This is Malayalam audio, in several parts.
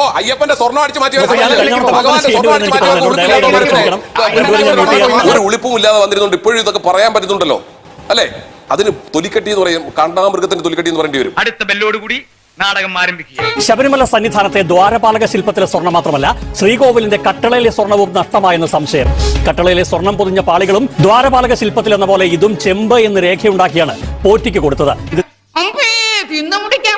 ഓ അയ്യപ്പന്റെ സ്വർണം അടിച്ചു മാറ്റി ഭഗവാന്റെ അടിച്ചു മാറ്റി. ഒരു ഉളിപ്പും ഇല്ലാതെ വന്നിരുന്നുണ്ട്. ഇപ്പോഴും ഇതൊക്കെ പറയാൻ പറ്റുന്നുണ്ടല്ലോ. അല്ലേ? അതിന് തൊലിക്കട്ടി എന്ന് പറയും കാണ്ടാമൃഗത്തിന്റെ തൊലിക്കട്ടി എന്ന് പറയേണ്ടി വരും. അടുത്ത ബെല്ലോടുകൂടി നാടകം ആരംഭിക്കുക. ശബരിമല സന്നിധാനത്തെ ദ്വാരപാലക ശില്പത്തിലെ സ്വർണം മാത്രമല്ല ശ്രീകോവിലിന്റെ കട്ടളയിലെ സ്വർണവും നഷ്ടമായെന്ന് സംശയം. കട്ടളയിലെ സ്വർണം പൊതിഞ്ഞ പാളികളും ദ്വാരപാലക ശില്പത്തിൽ എന്ന പോലെ ഇതും ചെമ്പ് എന്ന് രേഖയുണ്ടാക്കിയാണ് പോറ്റിക്ക് കൊടുത്തത്. ഇത് തിന്നു മുടിക്കാൻ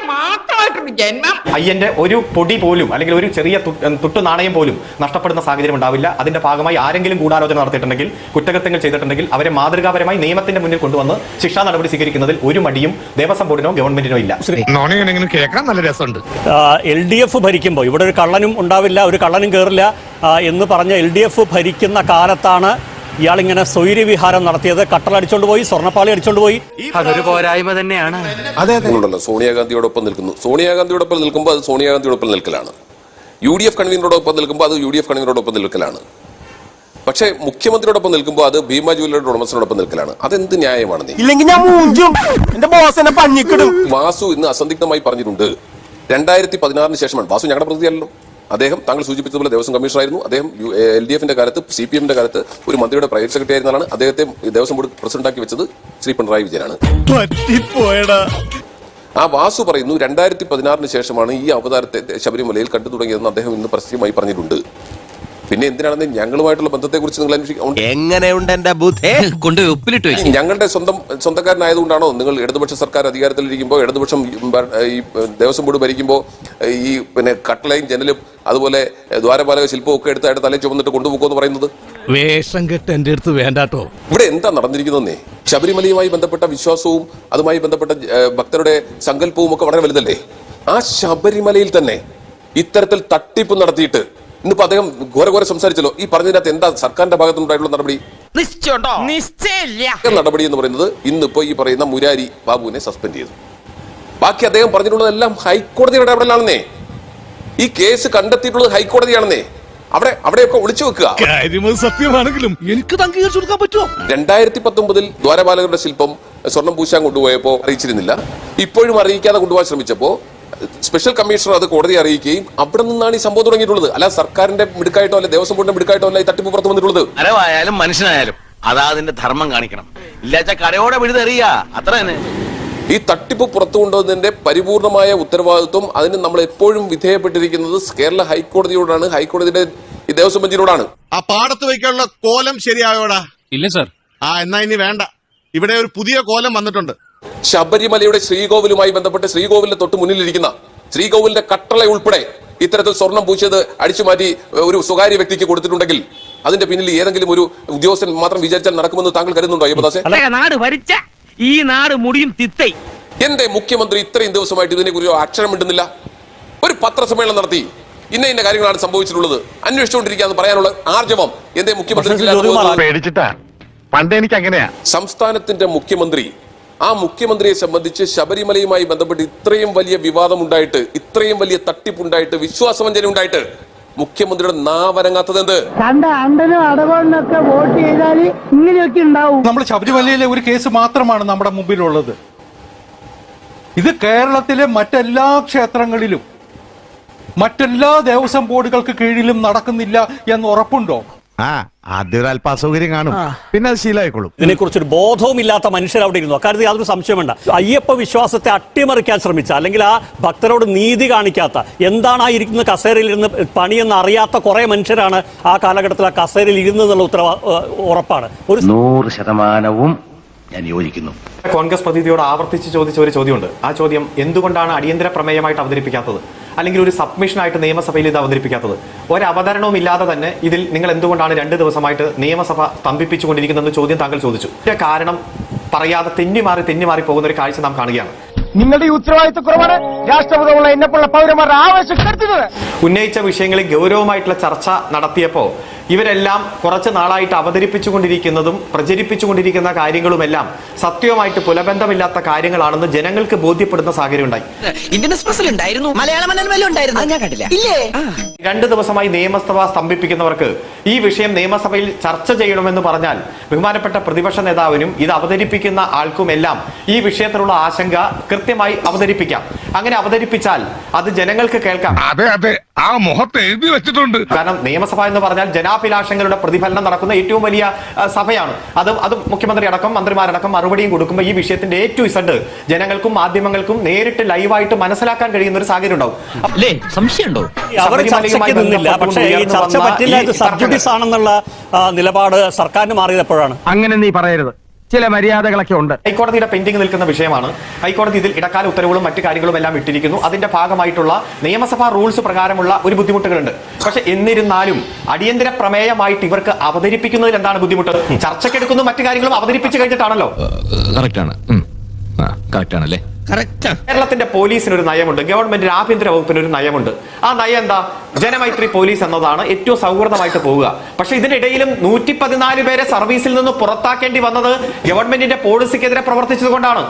ജന്മം അയ്യന്റെ ഒരു പൊടി പോലും അല്ലെങ്കിൽ ഒരു ചെറിയ തുട്ടു നാണയം പോലും നഷ്ടപ്പെടുന്ന സാഹചര്യം ഉണ്ടാവില്ല. അതിന്റെ ഭാഗമായി ആരെങ്കിലും ഗൂഢാലോചന നടത്തിയിട്ടുണ്ടെങ്കിൽ കുറ്റകൃത്യങ്ങൾ ചെയ്തിട്ടുണ്ടെങ്കിൽ അവരെ മാതൃകാപരമായി നിയമത്തിന്റെ മുന്നിൽ കൊണ്ടുവന്ന് ശിക്ഷാ നടപടി സ്വീകരിക്കുന്നതിൽ ഒരു മടിയും ദേവസ്വം ബോർഡിനോ ഗവൺമെന്റിനോ ഇല്ല. കേൾക്കാൻ നല്ല രസമുണ്ട്. എൽ ഡി എഫ് ഭരിക്കുമ്പോൾ ഇവിടെ ഒരു കള്ളനും ഉണ്ടാവില്ല ഒരു കള്ളനും കയറില്ല എന്ന് പറഞ്ഞ എൽ ഡി എഫ് ഭരിക്കുന്ന കാലത്താണ് ഇയാളിങ്ങനെ സ്വൈര്യവിഹാരം നടത്തിയത് കട്ടളടിച്ചോണ്ട് പോയി സ്വർണപ്പാളി അടിച്ചോണ്ട് പോയി. അതൊരു പോരായ്മ തന്നെയാണ്. ഉണ്ടല്ലോ സോണിയാഗാന്ധിയോടൊപ്പം നിൽക്കുന്നു. സോണിയാഗാന്ധിയോടൊപ്പം നിൽക്കുമ്പോൾ അത് സോണിയാഗാന്ധിയോടൊപ്പം നിൽക്കലാണ്. യു ഡി എഫ് കൺവീനറോടൊപ്പം നിൽക്കുമ്പോൾ അത് യു ഡി എഫ് കൺവീനറോടൊപ്പം നിൽക്കലാണ്. പക്ഷേ മുഖ്യമന്ത്രിയോടൊപ്പം നിൽക്കുമ്പോൾ അത് ഭീമ ജുവലറിയുടെ ഉടമസ്ഥനോടൊപ്പം നിൽക്കലാണ്. അതെന്ത് ന്യായമാണ് നീ? ഇല്ലെങ്കിൽ ഞാൻ മൂഞ്ചും. എന്റെ ബോസ് എന്നെ പഞ്ഞിക്കിടും. വാസു ഇന്ന് അസന്ധിഗ്ധമായി പറഞ്ഞിട്ടുണ്ട്. രണ്ടായിരത്തി പതിനാറിന് ശേഷമാണ്. വാസു ഞങ്ങളുടെ പ്രതിയല്ലോ അദ്ദേഹം താങ്കൾ സൂചിപ്പിച്ചതുപോലെ ദേവസ്വം കമ്മീഷണറായിരുന്നു. അദ്ദേഹം എൽ ഡി എഫിന്റെ കാലത്ത് സി പി എമ്മിന്റെ കാലത്ത് ഒരു മന്ത്രിയുടെ പ്രൈവറ്റ് സെക്രട്ടറി ആയിരുന്നാണ് അദ്ദേഹത്തെ ദേവസ്വം ബോർഡ് പ്രസിഡന്റാക്കി വെച്ചത് ശ്രീ പിണറായി വിജയനാണ്. ആ വാസു പറയുന്നു രണ്ടായിരത്തി പതിനാറിന് ശേഷമാണ് ഈ അവതാരത്തെ ശബരിമലയിൽ കണ്ടു തുടങ്ങിയതെന്ന് അദ്ദേഹം ഇന്ന് പരസ്യമായി പറഞ്ഞിട്ടുണ്ട്. പിന്നെ എന്തിനാണെന്ന് ഞങ്ങളുമായിട്ടുള്ള ബന്ധത്തെക്കുറിച്ച് നിങ്ങൾ അന്വേഷിക്കും എങ്ങനെയുണ്ട് എന്റെ ബുദ്ധേ? കൊണ്ട് ഉപ്പിലിട്ട് വെച്ചു. ഞങ്ങളുടെ സ്വന്തം സ്വന്തക്കാരനായതുകൊണ്ടാണോ നിങ്ങൾ ഇടതുപക്ഷ സർക്കാർ അധികാരത്തിലിരിക്കുമ്പോൾ ഇടതുപക്ഷം ഈ ദേവസ്വം ബോർഡ് ഭരിക്കുമ്പോൾ ഈ പിന്നെ കട്ടളയും ജനലും അതുപോലെ ദ്വാരപാലക ശില്പവും ഒക്കെ എടുത്ത് അയാളുടെ തലയിൽ ചുമന്നിട്ട് കൊണ്ടുപോകുമെന്ന് പറയുന്നത്? വേഷം കെട്ട് എന്റെ അടുത്ത് വേണ്ടാട്ടോ. ഇവിടെ എന്താ നടന്നിരിക്കുന്നതെന്നേ? ശബരിമലയുമായി ബന്ധപ്പെട്ട വിശ്വാസവും അതുമായി ബന്ധപ്പെട്ട ഭക്തരുടെ സങ്കല്പവും ഒക്കെ വളരെ വലുതല്ലേ? ആ ശബരിമലയിൽ തന്നെ ഇത്തരത്തിൽ തട്ടിപ്പ് നടത്തിയിട്ട് ഇന്നിപ്പോ അദ്ദേഹം ഘോര ഘോര സംസാരിച്ചല്ലോ. ഈ പറഞ്ഞതിനകത്ത് എന്താ സർക്കാരിന്റെ ഭാഗത്തുനിന്നുണ്ടായിട്ടുള്ള നടപടി? നിശ്ചയുണ്ടോ നിശ്ചയില്ല നടപടി എന്ന് പറയുന്നത് ഇന്നിപ്പോ ഈ പറയുന്ന മുരാരി ബാബുവിനെ സസ്പെൻഡ് ചെയ്തു. ബാക്കി അദ്ദേഹം പറഞ്ഞിട്ടുള്ളതെല്ലാം ഹൈക്കോടതിയുടെ ഇടപെടലാണെന്നേ. ഈ കേസ് കണ്ടെത്തിയിട്ടുള്ളത് ഹൈക്കോടതിയാണെന്നേ. അവിടെ അവിടെയൊക്കെ ഒളിച്ചു വെക്കുക. സത്യമാണെങ്കിലും എനിക്ക് അംഗീകരിച്ചു കൊടുക്കാൻ പറ്റുമോ? രണ്ടായിരത്തി പത്തൊമ്പതിൽ ദ്വാരപാലകരുടെ ശില്പം സ്വർണം പൂശാൻ കൊണ്ടുപോയപ്പോ അറിയിച്ചിരുന്നില്ല. ഇപ്പോഴും അറിയിക്കാതെ കൊണ്ടുപോകാൻ ശ്രമിച്ചപ്പോൾ സ്പെഷ്യൽ കമ്മീഷണർ അത് കോടതിയെ അറിയിക്കുകയും അവിടെ നിന്നാണ് ഈ സംഭവം തുടങ്ങിയിട്ടുള്ളത്. അല്ല സർക്കാരിന്റെ മിടുക്കായിട്ടോ അല്ലെ ദേവസ്വം ബോർഡിന്റെ മിടുക്കായിട്ടോ അല്ല ഈ തട്ടിപ്പ് പുറത്ത് വന്നിട്ടുള്ളത്? മരമായാലും മനുഷ്യനായാലും അതാ അതിന്റെ ധർമ്മം കാണിക്കണം. ഇല്ലാച്ച കരയോടെ വിഴുതെറിയ അത്ര തന്നെ. ഈ തട്ടിപ്പ് പുറത്തു കൊണ്ടുവന്നതിന്റെ പരിപൂർണമായ ഉത്തരവാദിത്വം അതിന് നമ്മൾ എപ്പോഴും വിധേയപ്പെട്ടിരിക്കുന്നത് കേരള ഹൈക്കോടതിയോടാണ് ഹൈക്കോടതിയുടെ ഈ ദേവസ്വം ബെഞ്ചിനോടാണ്. ആ പാടത്ത് വയ്ക്കാനുള്ള കോലം ശരിയായോടാ? ഇല്ല സർ. ആ എന്നാ ഇനി വേണ്ട. ഇവിടെ ഒരു പുതിയ കോലം വന്നിട്ടുണ്ട്. ശബരിമലയുടെ ശ്രീകോവിലുമായി ബന്ധപ്പെട്ട് ശ്രീകോവിലിന്റെ തൊട്ട് മുന്നിലിരിക്കുന്ന ശ്രീകോവിലിന്റെ കട്ടള ഉൾപ്പെടെ ഇത്തരത്തിൽ സ്വർണം പൂശിയത് അടിച്ചു മാറ്റി ഒരു സ്വകാര്യ വ്യക്തിക്ക് കൊടുത്തിട്ടുണ്ടെങ്കിൽ അതിന്റെ പിന്നിൽ ഏതെങ്കിലും ഒരു ഉദ്യോഗസ്ഥൻ മാത്രം വിചാരിച്ചാൽ നടക്കുമെന്ന് താങ്കൾ കരുതുന്നുണ്ടോ അയ്യപ്പദാസെ? നാട് ഭരിച്ച ഈ നാട് മുടിയും തിത്തൈ. എന്റെ മുഖ്യമന്ത്രി ഇത്രയും ദിവസമായിട്ട് ഇതിനെക്കുറിച്ച് അക്ഷരം മിണ്ടുന്നില്ല. ഒരു പത്രസമ്മേളനം നടത്തി. ഇന്ന ഇന്ന കാര്യങ്ങളാണ് സംഭവിച്ചിട്ടുള്ളത്. അന്വേഷിച്ചുകൊണ്ടിരിക്കുക പറയാനുള്ള ആർജവം എന്റെ മുഖ്യമന്ത്രി പണ്ട് എനിക്ക് അങ്ങനെയാ സംസ്ഥാനത്തിന്റെ മുഖ്യമന്ത്രി ആ മുഖ്യമന്ത്രിയെ സംബന്ധിച്ച് ശബരിമലയുമായി ബന്ധപ്പെട്ട് ഇത്രയും വലിയ വിവാദം ഉണ്ടായിട്ട് ഇത്രയും വലിയ തട്ടിപ്പുണ്ടായിട്ട് വിശ്വാസവഞ്ചന ഉണ്ടായിട്ട് മുഖ്യമന്ത്രിയുടെ നാവരങ്ങാത്തത് എന്ത്? കണ്ട അണ്ടനും അടവണ്ണൊക്കെ വോട്ട് ചെയ്താൽ ഇങ്ങനെയൊക്കെ ഉണ്ടാവും. നമ്മൾ ശബരിമലയിലെ ഒരു കേസ് മാത്രമാണ് നമ്മുടെ മുമ്പിലുള്ളത്. ഇത് കേരളത്തിലെ മറ്റെല്ലാ ക്ഷേത്രങ്ങളിലും മറ്റെല്ലാ ദേവസ്വം ബോർഡുകൾക്ക് കീഴിലും നടക്കുന്നില്ല എന്ന് ഉറപ്പുണ്ടോ? ആ ആദ്യം ഒരു അല്പ അസൗകര്യം കാണും പിന്നെ അത് ശീലമായിക്കോളും. ഇതിനെക്കുറിച്ചൊരു ബോധവും ഇല്ലാത്ത മനുഷ്യർ അവിടെ ഇരുന്നു. അക്കാര്യത്തിൽ യാതൊരു സംശയം വേണ്ട. അയ്യപ്പ വിശ്വാസത്തെ അട്ടിമറിക്കാൻ ശ്രമിച്ച അല്ലെങ്കിൽ ആ ഭക്തരോട് നീതി കാണിക്കാത്ത എന്താണ് ആ ഇരിക്കുന്ന കസേരയിൽ ഇരുന്ന് പണിയെന്ന് അറിയാത്ത കുറെ മനുഷ്യരാണ് ആ കാലഘട്ടത്തിൽ ആ കസേരയിൽ ഇരുന്നെന്നുള്ള ഉത്തരവാ ഉറപ്പാണ്. ഒരു നൂറ് ശതമാനവും ഞാൻ യോജിക്കുന്നു. കോൺഗ്രസ് പ്രതിനിധിയോട് ആവർത്തിച്ച് ചോദിച്ച ഒരു ചോദ്യമുണ്ട്. ആ ചോദ്യം എന്തുകൊണ്ടാണ് അടിയന്തര പ്രമേയമായിട്ട് അവതരിപ്പിക്കാത്തത്? അല്ലെങ്കിൽ ഒരു സബ്മിഷനായിട്ട് നിയമസഭയിൽ ഇത് അവതരിപ്പിക്കാത്തത്. ഒരു അവതരണവും ഇല്ലാതെ തന്നെ ഇതിൽ നിങ്ങൾ എന്തുകൊണ്ടാണ് രണ്ട് ദിവസമായിട്ട് നിയമസഭ സ്തംഭിപ്പിച്ചുകൊണ്ടിരിക്കുന്നതെന്ന് ചോദ്യം താങ്കൾ ചോദിച്ചു. ഇതിന്റെ കാരണം പറയാതെ തെന്നിമാറി തെന്നിമാറി പോകുന്ന ഒരു കാഴ്ച നാം കാണുകയാണ്. നിങ്ങളുടെ ഉത്തരവാദിത്വക്കുറവാണ് ഉത്തരവാദിത്വ കുറവാണ് രാഷ്ട്രപതിയുള്ള എന്നെപ്പോലുള്ള പൗരന്മാരുടെ ആവേശം ഉന്നയിച്ച വിഷയങ്ങളിൽ ഗൗരവമായിട്ടുള്ള ചർച്ച നടത്തിയപ്പോൾ ഇവരെല്ലാം കുറച്ച് നാളായിട്ട് അവതരിപ്പിച്ചുകൊണ്ടിരിക്കുന്നതും പ്രചരിപ്പിച്ചുകൊണ്ടിരിക്കുന്ന കാര്യങ്ങളുമെല്ലാം സത്യവുമായിട്ട് പുലബന്ധമില്ലാത്ത കാര്യങ്ങളാണെന്ന് ജനങ്ങൾക്ക് ബോധ്യപ്പെടുന്ന സാഹചര്യം ഉണ്ടായി ഇന്ത്യൻ എക്സ്പ്രസിൽ ഉണ്ടായിരുന്നു. മലയാള മനോരമയിലും ഉണ്ടായിരുന്നു? ഞാൻ കണ്ടില്ല. ഇല്ലേ? രണ്ട് ദിവസമായി നിയമസഭ സ്തംഭിപ്പിക്കുന്നവർക്ക് ഈ വിഷയം നിയമസഭയിൽ ചർച്ച ചെയ്യണമെന്ന് പറഞ്ഞാൽ ബഹുമാനപ്പെട്ട പ്രതിപക്ഷ നേതാവിനും ഇത് അവതരിപ്പിക്കുന്ന ആൾക്കും എല്ലാം ഈ വിഷയത്തിലുള്ള ആശങ്ക കൃത്യമായി അവതരിപ്പിക്കാം. അങ്ങനെ അവതരിപ്പിച്ചാൽ അത് ജനങ്ങൾക്ക് കേൾക്കാം. അതെ അതെ. ആ മുഖത്ത് എഴുതി വെച്ചിട്ടുണ്ട്. കാരണം നിയമസഭ എന്ന് പറഞ്ഞാൽ ജനാഭിലാഷങ്ങളുടെ പ്രതിഫലനം നടക്കുന്ന ഏറ്റവും വലിയ സഭയാണ്. അത് അത് മുഖ്യമന്ത്രി അടക്കം മന്ത്രിമാരടക്കം മറുപടിയും കൊടുക്കുമ്പോൾ ഈ വിഷയത്തിന്റെ ഏറ്റവും ടു ഇസഡ് ജനങ്ങൾക്കും മാധ്യമങ്ങൾക്കും നേരിട്ട് ലൈവായിട്ട് മനസ്സിലാക്കാൻ കഴിയുന്ന ഒരു സാഹചര്യം ഉണ്ടാവും. അല്ലേ? സംശയമുണ്ടോ? അവർ ചർച്ചയ്ക്ക് നിന്നില്ല. പക്ഷേ ഈ ചർച്ച പറ്റില്ല. ഈ ഇത് സബ്ജുഡീസ് ആണെന്നുള്ള നിലപാട് സർക്കാരിന് മാറിയത് എപ്പോഴാണ് അങ്ങനെ നീ പറയരുത്. ചില മര്യാദകളൊക്കെ ഉണ്ട്. ഹൈക്കോടതിയുടെ പെൻഡിംഗ് നിൽക്കുന്ന വിഷയമാണ്. ഹൈക്കോടതി ഇതിൽ ഇടക്കാല ഉത്തരവുകളും മറ്റു കാര്യങ്ങളും എല്ലാം ഇട്ടിരിക്കുന്നു. അതിന്റെ ഭാഗമായിട്ടുള്ള നിയമസഭാ റൂൾസ് പ്രകാരമുള്ള ഒരു ബുദ്ധിമുട്ടുകളുണ്ട്. പക്ഷെ എന്നിരുന്നാലും അടിയന്തര പ്രമേയമായിട്ട് ഇവർക്ക് അവതരിപ്പിക്കുന്നതിൽ എന്താണ് ബുദ്ധിമുട്ട്? ചർച്ചയ്ക്കെടുക്കുന്നു മറ്റു കാര്യങ്ങളും അവതരിപ്പിച്ചു കഴിഞ്ഞിട്ടാണല്ലോ. കറക്റ്റ് ആണ് കറക്റ്റ് ആണല്ലേ കേരളത്തിന്റെ പോലീസിന് ഒരു നയമുണ്ട് ഗവൺമെന്റിന് ആഭ്യന്തര വകുപ്പിന് ഒരു നയമുണ്ട്. ആ നയം എന്താ? ജനമൈത്രി പോലീസ് എന്നതാണ് ഏറ്റവും സൗഹൃദമായിട്ട് പോവുക. പക്ഷെ ഇതിനിടയിലും നൂറ്റി പതിനാല് പേരെ സർവീസിൽ നിന്ന് പുറത്താക്കേണ്ടി വന്നത് ഗവൺമെന്റിന്റെ പോളിസിക്കെതിരെ പ്രവർത്തിച്ചതുകൊണ്ടാണ്.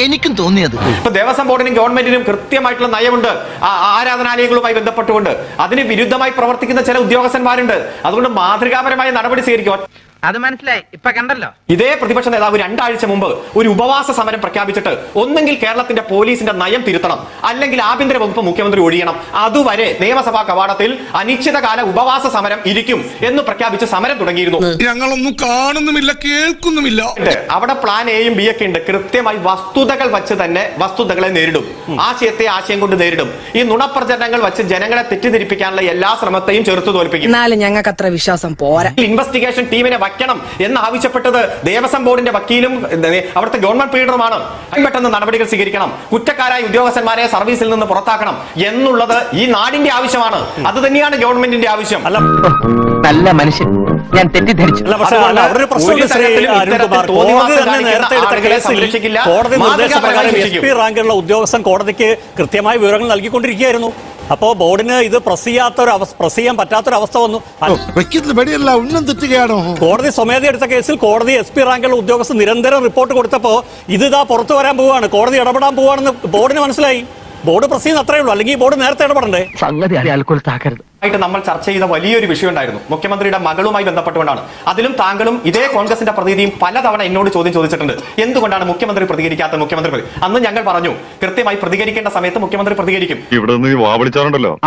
എനിക്കും തോന്നിയത്. ഇപ്പൊ ദേവസ്വം ബോർഡിനും ഗവൺമെന്റിനും കൃത്യമായിട്ടുള്ള നയമുണ്ട്. ആ ആരാധനാലയങ്ങളുമായി ബന്ധപ്പെട്ടുകൊണ്ട്. അതിന് വിരുദ്ധമായി പ്രവർത്തിക്കുന്ന ചില ഉദ്യോഗസ്ഥന്മാരുണ്ട്. അതുകൊണ്ട് മാതൃകാപരമായ നടപടി സ്വീകരിക്കും. അത് മനസ്സിലായി. ഇപ്പൊ കണ്ടല്ലോ? ഇതേ പ്രതിപക്ഷ നേതാവ് രണ്ടാഴ്ച മുമ്പ് ഒരു ഉപവാസ സമരം പ്രഖ്യാപിച്ചിട്ട് ഒന്നെങ്കിൽ കേരളത്തിന്റെ പോലീസിന്റെ നയം തിരുത്തണം അല്ലെങ്കിൽ ആഭ്യന്തര വകുപ്പ് മുഖ്യമന്ത്രി ഒഴിയണം. അതുവരെ നിയമസഭാ കവാടത്തിൽ അനിശ്ചിതകാല ഉപവാസ സമരം ഇരിക്കും എന്ന് പ്രഖ്യാപിച്ച് സമരം തുടങ്ങിയിരുന്നു. ഞങ്ങളൊന്നും കാണുന്നുമില്ല കേൾക്കുന്നുമില്ല. അവിടെ പ്ലാൻ എയും ബി ഒക്കെ ഉണ്ട്. കൃത്യമായി വസ്തുതകൾ വച്ച് തന്നെ വസ്തുതകളെ നേരിടും. ആശയത്തെ ആശയം കൊണ്ട് നേരിടും. ഈ നുണപ്രചരണങ്ങൾ വച്ച് ജനങ്ങളെ തെറ്റിദ്ധരിപ്പിക്കാനുള്ള എല്ലാ ശ്രമത്തെയും ചെറുത്തു തോൽപ്പിക്കും. എന്നാലും ഞങ്ങൾക്ക് അത്ര വിശ്വാസം പോരാ. ഇൻവെസ്റ്റിഗേഷൻ ടീമിനെ വയ്ക്കണം എന്ന് ആവശ്യപ്പെട്ടത് ദേവസ്വം ബോർഡിന്റെ വക്കീലും അവിടുത്തെ ഗവൺമെന്റ് പീഡനമാണ്. പെട്ടെന്ന് നടപടികൾ സ്വീകരിക്കണം. കുറ്റക്കാരായ ഉദ്യോഗസ്ഥന്മാരെ സർവീസിൽ നിന്ന് പുറത്താക്കണം എന്നുള്ളത് ഈ നാടിന്റെ ആവശ്യമാണ്. അത് തന്നെയാണ് ഗവൺമെന്റിന്റെ ആവശ്യം. അല്ല നല്ല മനുഷ്യൻ. ഞാൻ തെറ്റിദ്ധരിച്ചു. കോടതി നിർദ്ദേശപ്രകാരം മാതൃകാപരമായി എസ് പി റാങ്കിലുള്ള ഉദ്യോഗസ്ഥൻ കോടതിക്ക് കൃത്യമായ വിവരങ്ങൾ നൽകിക്കൊണ്ടിരിക്കുകയായിരുന്നു. അപ്പോൾ ബോർഡിന് ഇത് പ്രസ് ചെയ്യാത്ത ഒരു അവസ്ഥ പ്രസ് ചെയ്യാൻ പറ്റാത്തൊരു അവസ്ഥ വന്നു കോടതി സ്വമേധ എടുത്ത കേസിൽ കോടതി എസ് പി റാങ്കിലുള്ള ഉദ്യോഗസ്ഥർ നിരന്തരം റിപ്പോർട്ട് കൊടുത്തപ്പോ ഇത് ഇതാ പുറത്തു വരാൻ പോവുകയാണ് കോടതി ഇടപെടാൻ പോവുകയാണെന്ന് ബോർഡിന് മനസ്സിലായി. ബോർഡ് പ്രസ് ചെയ്യുന്ന അത്രേ ഉള്ളൂ. അല്ലെങ്കിൽ ബോർഡ് നേരത്തെ ഇടപെടണ്ടേ? സംഗതി ആയിട്ട് നമ്മൾ ചർച്ച ചെയ്ത വലിയൊരു വിഷയം ഉണ്ടായിരുന്നു മുഖ്യമന്ത്രിയുടെ മകളുമായി ബന്ധപ്പെട്ടുകൊണ്ടാണ്. അതിലും താങ്കളും ഇതേ കോൺഗ്രസിന്റെ പ്രതിനിധിയും പലതവണ എന്നോട് ചോദ്യം ചോദിച്ചിട്ടുണ്ട്. എന്തുകൊണ്ടാണ് മുഖ്യമന്ത്രി പ്രതികരിക്കാത്ത മുഖ്യമന്ത്രി? പ്രതി- അന്ന് ഞങ്ങൾ പറഞ്ഞു കൃത്യമായി പ്രതികരിക്കേണ്ട സമയത്ത് മുഖ്യമന്ത്രി പ്രതികരിക്കും. ഇവിടെ നിന്ന് വാവിളിച്ചാറുണ്ടല്ലോ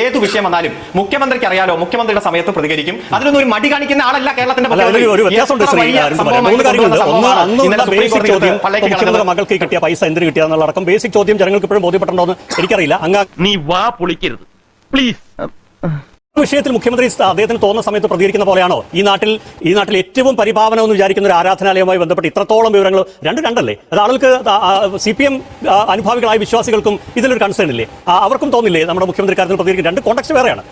ഏത് വിഷയം വന്നാലും മുഖ്യമന്ത്രിക്ക് അറിയാലോ മുഖ്യമന്ത്രിയുടെ സമയത്ത് പ്രതികരിക്കും. അതിനൊന്നും ഒരു മടി കാണിക്കുന്ന ആളല്ല കേരളത്തിന്റെ മുഖ്യമന്ത്രിയുടെ. മകൾക്ക് കിട്ടിയ പൈസ എന്തിന് കിട്ടിയെന്നുള്ളടക്കം ബേസിക് ചോദ്യം ജനങ്ങൾക്ക് ഇപ്പോഴും ബോധ്യപ്പെട്ടുണ്ടോ എന്ന് എനിക്കറിയില്ല. അങ്ങ് നീ വാ പൊളിക്കരുത്. പ്ലീസ് വിഷയത്തിൽ മുഖ്യമന്ത്രി അദ്ദേഹത്തിന് തോന്നുന്ന സമയത്ത് പ്രതികരിക്കുന്ന പോലെയാണോ? ഈ നാട്ടിൽ ഈ നാട്ടിൽ ഏറ്റവും പരിപാവനം എന്ന് വിചാരിക്കുന്ന ഒരു ആരാധനാലയവുമായി ബന്ധപ്പെട്ട് ഇത്രത്തോളം വിവരങ്ങൾ രണ്ട് രണ്ടല്ലേ? അത് ആളുകൾക്ക് സി പി എം അനുഭാവികളായ വിശ്വാസികൾക്കും ഇതിലൊരു കൺസേൺ ഇല്ലേ? അവർക്കും തോന്നില്ലേ നമ്മുടെ മുഖ്യമന്ത്രി കാര്യത്തിൽ പ്രതികരിക്കും രണ്ട് കോണ്ടക്സ്റ്റ് വേറെയാണ്.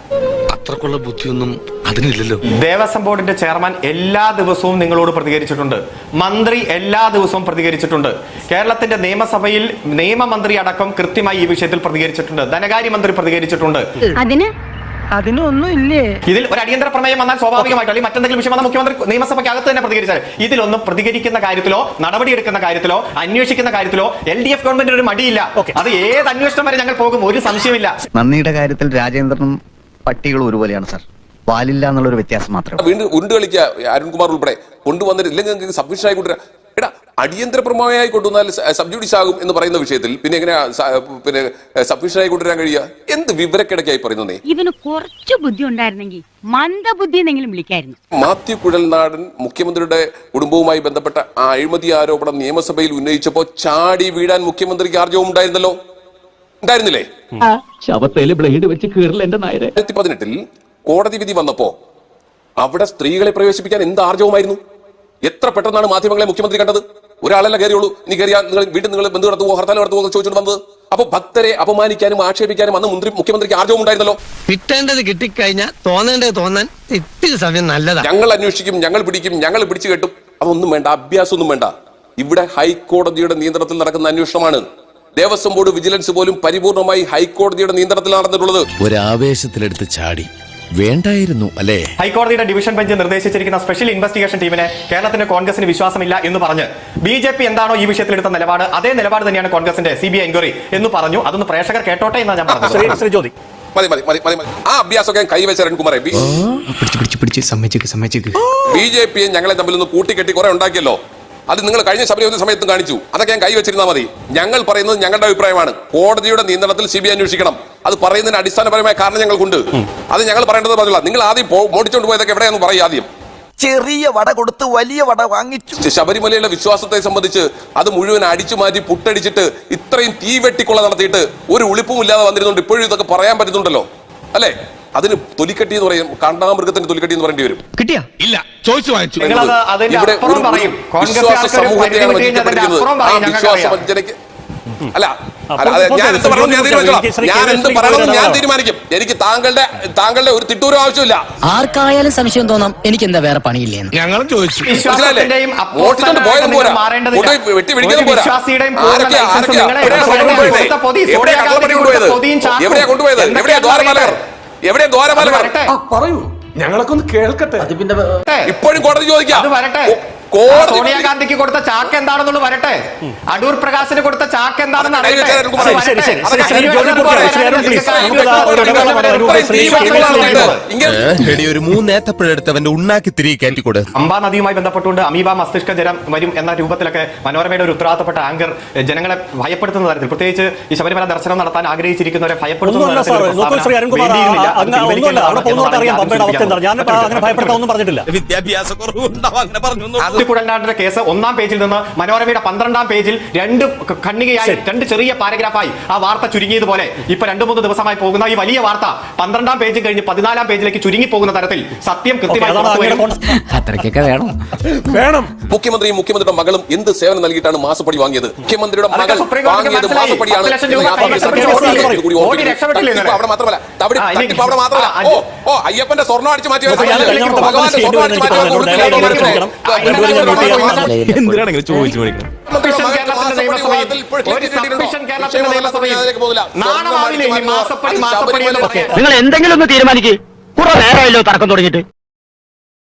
അത്രക്കുള്ള ബുദ്ധിയൊന്നും അതിനില്ലല്ലോ. ദേവസ്വം ബോർഡിന്റെ ചെയർമാൻ എല്ലാ ദിവസവും നിങ്ങളോട് പ്രതികരിച്ചിട്ടുണ്ട്. മന്ത്രി എല്ലാ ദിവസവും പ്രതികരിച്ചിട്ടുണ്ട്. കേരളത്തിന്റെ നിയമസഭയിൽ നിയമമന്ത്രി അടക്കം കൃത്യമായി ഈ വിഷയത്തിൽ പ്രതികരിച്ചിട്ടുണ്ട്. ധനകാര്യമന്ത്രി പ്രതികരിച്ചിട്ടുണ്ട്. അതിന് അതിനൊന്നും ഇല്ലേ ഇതിൽ ഒരു അടിയന്തര പ്രമേയം വന്നാൽ സ്വാഭാവികമായിട്ട് അല്ലെങ്കിൽ മറ്റെന്തെങ്കിലും വിഷയം വന്നാൽ മുഖ്യമന്ത്രി നിയമസഭയ്ക്കകത്ത് തന്നെ പ്രതികരിച്ചാൽ ഇതിലൊന്നും പ്രതികരിക്കുന്ന കാര്യത്തിലോ നടപടിയെടുക്കുന്ന കാര്യത്തിലോ അന്വേഷിക്കുന്ന കാര്യത്തിലോ എൽ ഡി എഫ് ഗവൺമെന്റിന് ഒരു മടിയില്ല. അത് ഏത് അന്വേഷണം വരെ ഞങ്ങൾ പോകും ഒരു സംശയമില്ല നന്ദിയുടെ കാര്യത്തിൽ രാജേന്ദ്രനും പട്ടികളും ഒരുപോലെയാണ് സാർ. വാലില്ല എന്നുള്ള ഒരു വ്യത്യാസം മാത്രമേ വീണ്ടും ഉരുണ്ട് കളിക്കുക അരുൺകുമാർ ഉൾപ്പെടെ കൊണ്ടുവന്നിട്ട് ഇല്ലെങ്കിൽ നിങ്ങൾക്ക് സബ്മിഷൻ ആയി കൊണ്ടുവരാം. എടാ അടിയന്തര പ്രമേയമായി കൊണ്ടുവന്നാൽ സബ്ജുഡീസ് ആകും എന്ന് പറയുന്ന വിഷയത്തിൽ പിന്നെ എങ്ങനെ പിന്നെ സബ്മിഷൻ ആയി കൊണ്ടുവരാൻ കഴിയുക? എന്ത് വിവരക്കിടക്കായി പറയുന്നേ ഇവന് കുറച്ച് ബുദ്ധി ഉണ്ടായിരുന്നെങ്കിൽ മന്ദബുദ്ധി എന്നെങ്കിലും വിളിക്കായിരുന്നു. മാത്യു കുഴൽനാടൻ മുഖ്യമന്ത്രിയുടെ കുടുംബവുമായി ബന്ധപ്പെട്ട ആ അഴിമതി ആരോപണം നിയമസഭയിൽ ഉന്നയിച്ചപ്പോ ചാടി വീഴാൻ മുഖ്യമന്ത്രിക്ക് ആർജവും ഉണ്ടായിരുന്നല്ലോ? ഉണ്ടായിരുന്നില്ലേ? ശവത്തേൽ ബ്ലേഡ് വെച്ച് രണ്ടായിരത്തി പതിനെട്ടിൽ കോടതി വിധി വന്നപ്പോ അവിടെ സ്ത്രീകളെ പ്രവേശിപ്പിക്കാൻ എന്ത് ആർജവുമായിരുന്നു? എത്ര പെട്ടെന്നാണ് മാധ്യമങ്ങളെ മുഖ്യമന്ത്രി കണ്ടത്? ഒരാളല്ല കയറിയുള്ളൂ? ഇനി കയറിയാൽ നിങ്ങൾ വീട്ടിൽ നിങ്ങൾ ബന്ധു നടത്തുവോ? ഹർത്താൽ നടത്തുവോ? ചോദിച്ചുകൊണ്ട് വന്നത്. അപ്പൊ ഭക്തരെ അപമാനിക്കാനും ആക്ഷേപിക്കാനും അന്ന് മന്ത്രി മുഖ്യമന്ത്രിക്ക് ആർജവും ഉണ്ടായിരുന്നല്ലോ. കിട്ടേണ്ടത് കിട്ടിക്കഴിഞ്ഞാൽ തോന്നേണ്ടത് തോന്നാൻ ഇത്തിരി സമയം നല്ലതാണ് ഞങ്ങൾ അന്വേഷിക്കും ഞങ്ങൾ പിടിക്കും ഞങ്ങൾ പിടിച്ചു കെട്ടും. അതൊന്നും വേണ്ട അഭ്യാസം ഒന്നും വേണ്ട. ഇവിടെ ഹൈക്കോടതിയുടെ നിയന്ത്രണത്തിൽ നടക്കുന്ന അന്വേഷണമാണ്. ദേവസ്വം ബോർഡ് വിജിലൻസ് പോലും പരിപൂർണമായി ഹൈക്കോടതിയുടെ നിയന്ത്രണത്തിൽ നടന്നിട്ടുള്ളത്. ഒരു ഒരാവേശത്തിലെടുത്ത് ചാടി. വേണ്ടായിരുന്നു അല്ലേ? ഹൈക്കോടതിയുടെ ഡിവിഷൻ ബെഞ്ച് നിർദ്ദേശിച്ചിരിക്കുന്ന സ്പെഷ്യൽ ഇൻവെസ്റ്റിഗേഷൻ ടീമിനെ കേരളത്തിന്റെ കോൺഗ്രസിന് വിശ്വാസമില്ല എന്ന് പറഞ്ഞ് ബി ജെ പി എന്താണോ ഈ വിഷയത്തിൽ എടുത്ത നിലപാട് അതേ നിലപാട് തന്നെയാണ് കോൺഗ്രസിന്റെ സി ബി ഐ എൻക്വയറി എന്ന് പറഞ്ഞു. അതൊന്ന് പ്രേക്ഷകർ കേട്ടോട്ടെ എന്നാണ് ഞാൻ പറഞ്ഞത്. മതി മതി മതി മതി മതി. ആ അഭ്യാസമൊക്കെ കൈവച്ച പിടിച്ച് പിടിച്ച് പിടിച്ച് സമ്മതിച്ചേക്ക് സമ്മതിച്ചേക്ക്. ബി ജെ പിയെ ഞങ്ങളെ തമ്മിൽ ഒന്ന് കൂട്ടിക്കെട്ടി കുറെ ഉണ്ടാക്കിയല്ലോ. അത് നിങ്ങൾ കഴിഞ്ഞ ശബരിമല സമയത്തും കാണിച്ചു. അതൊക്കെ ഞാൻ കൈവച്ചിരുന്നാൽ മതി. ഞങ്ങൾ പറയുന്നത് ഞങ്ങളുടെ അഭിപ്രായമാണ്. കോടതിയുടെ നിയന്ത്രണത്തിൽ സി ബി ഐ അന്വേഷിക്കണം. അത് പറയുന്നതിന് അടിസ്ഥാനപരമായ കാരണം ഞങ്ങൾക്കുണ്ട്. അത് ഞങ്ങൾ പറയേണ്ടത് പറഞ്ഞില്ല. നിങ്ങൾ ആദ്യം മോടിച്ചോണ്ട് പോയതൊക്കെ എവിടെയാന്ന് പറയും ആദ്യം. ചെറിയ വട കൊടുത്ത് വലിയ വട വാങ്ങിച്ചു. ശബരിമലയുടെ വിശ്വാസത്തെ സംബന്ധിച്ച് അത് മുഴുവൻ അടിച്ചു മാറ്റി പുട്ടടിച്ചിട്ട് ഇത്രയും തീ വെട്ടിക്കൊള്ള നടത്തിയിട്ട് ഒരു ഉളിപ്പും ഇല്ലാതെ വന്നിരുന്നുണ്ട് ഇപ്പോഴും ഇതൊക്കെ പറയാൻ പറ്റുന്നുണ്ടല്ലോ. അല്ലേ? അതിന് തൊലിക്കട്ടി എന്ന് പറയും കാണ്ടാമൃഗത്തിന്റെ തൊലിക്കട്ടി എന്ന് പറയേണ്ടി വരും. കിട്ടിയാ? ഇല്ല ചോദിച്ചു വാങ്ങിച്ചു. ഇവിടെ വിശ്വാസ സമൂഹത്തെയാണ് വഞ്ചിക്കപ്പെട്ടിരിക്കുന്നത്. അപ്പുറം ആ പറയും, വിശ്വാസ വഞ്ചനയ്ക്ക് അല്ല ഞാൻ എന്ത് പറയണം ഞാൻ തീരുമാനിച്ചോളാം ഞാൻ എന്ത് പറയണം ഞാൻ തീരുമാനിക്കും. എനിക്ക് താങ്കളുടെ താങ്കളുടെ ഒരു തിട്ടൂരും ആവശ്യമില്ല. ആർക്കായാലും സംശയം തോന്നാം എനിക്ക് എന്താ വേറെ പണിയില്ലേ ഞങ്ങളും ചോദിച്ചു. വോട്ടിട്ടുണ്ട് പോയത് പോരാ? വെട്ടി പിടിക്കുന്നത് പോരാ? ആരൊക്കെയാ ആരൊക്കെയാ എവിടെയാ കൊണ്ടുപോയത്? എവിടെയാ കൊണ്ടുപോയത്. എവിടെയാ ദ്വാരപാലകർ ദ്വാരപാലകർ വരട്ടെ. പറയൂ ഞങ്ങളൊക്കെ ഒന്ന് കേൾക്കട്ടെ. ഇപ്പോഴും കോടതി ചോദിക്കാം അത് വരട്ടെ സോണിയാഗാന്ധിക്ക് കൊടുത്ത ചാക്ക് എന്താണെന്നുള്ളത് വരട്ടെ. അടൂർ പ്രകാശിന് കൊടുത്ത ചാക്ക് എന്താണെന്ന് ഒരു ഇടവേള വേണം. അതിന് മുമ്പ് ശ്രീ കെ. വി. ശ്രീധരൻ. ഇങ്ങനെ എടി ഒരു മൂന്നേത്തപ്പഴെടുത്ത് അവന്റെ ഉണ്ണാക്കി തിരികെ കയറ്റിക്കൂടെ അമ്പാ നദിയുമായി ബന്ധപ്പെട്ടുകൊണ്ട് അമീബ മസ്തിഷ്ക ജലം വരും എന്ന രൂപത്തിലൊക്കെ മനോരമയുടെ ഒരു ഉത്തരവാദിത്തപ്പെട്ട ആങ്കർ ജനങ്ങളെ ഭയപ്പെടുത്തുന്ന തരത്തിൽ. പ്രത്യേകിച്ച് ഈ ശബരിമല ദർശനം നടത്താൻ ആഗ്രഹിച്ചിരിക്കുന്നവരെ ഭയപ്പെടുത്തുന്ന വിദ്യാഭ്യാസ കുറവ് അങ്ങനെ പറഞ്ഞു അത് കേസ് ഒന്നാം പേജിൽ നിന്ന് മനോരമയുടെ പന്ത്രണ്ടാം പേജിൽ രണ്ട് ഖണ്ഡികയായി രണ്ട് ചെറിയ പാരഗ്രാഫായി ആ വാർത്ത ചുരുങ്ങിയതുപോലെ ഇപ്പൊ രണ്ടു മൂന്ന് ദിവസമായി പോകുന്ന ഈ വലിയ വാർത്ത പന്ത്രണ്ടാം പേജ് കഴിഞ്ഞ് പതിനാലാം പേജിലേക്ക് ചുരുങ്ങി പോകുന്ന തരത്തിൽ സത്യം കൃത്യമായി വേണം. വേണം. മുഖ്യമന്ത്രിയും മുഖ്യമന്ത്രിയുടെ മകളും എന്ത് സേവനം നൽകിയിട്ടാണ് മാസപ്പടി വാങ്ങിയത്? മുഖ്യമന്ത്രിയുടെ മകൾ വാങ്ങിയത്. മാസപ്പടിയാണ്. അവിടെ മാത്രമല്ല. അവിടെ മാത്രമല്ല. ഓ ഓ അയ്യപ്പന്റെ സ്വർണം അടിച്ചു മാറ്റി ഭഗവാന്റെ സ്വർണം അടിച്ചു മാറ്റി എന്തിനാണെങ്കിലും ചോദിച്ചു മേടിക്കണം കേരളത്തിന്റെ നിയമസഭയിൽ. ഒരു സബ്മിഷൻ കേരളത്തിന്റെ നിയമസഭയിൽ. നാണമാവില്ലേ ഈ മാസപ്പടി മാസപ്പടി എന്ന് പറയാൻ നിങ്ങൾ എന്തെങ്കിലും ഒന്ന് തീരുമാനിക്കേ. കുറെ നേരമായല്ലോ തർക്കം തുടങ്ങിയിട്ട്.